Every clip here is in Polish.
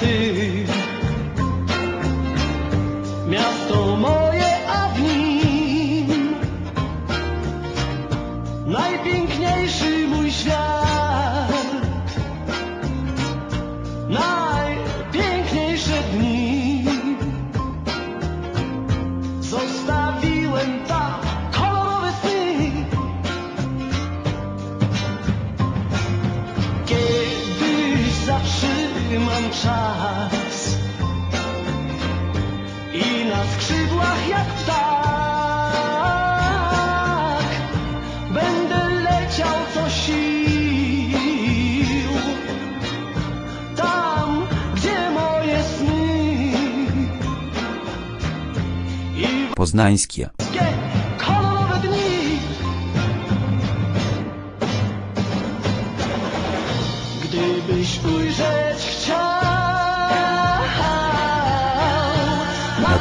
ty zatrzymam czas i na skrzydłach jak ptak będę leciał co sił tam, gdzie moje sny i Poznańskie. wszystkie kolorowe dni. Gdybyś ujrzeć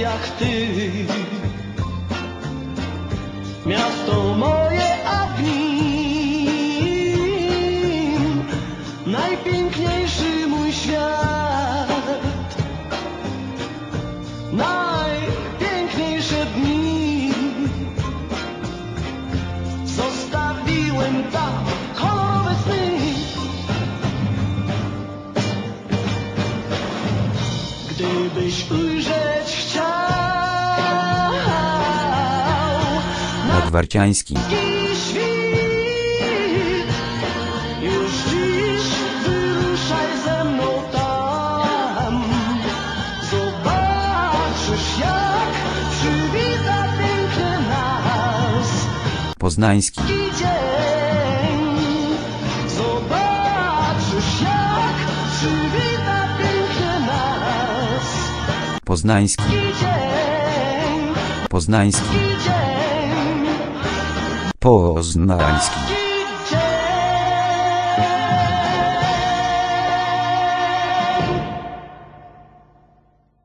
jak ty. Miasto moje, a w nim Najpiękniejszy mój świat. Najpiękniejsze dni Zostawiłem tam kolorowe Gdybyś ujrzeć nas Poznański. Zobaczysz, jak przywita pięknie nas Poznański. Poznański. Poznański.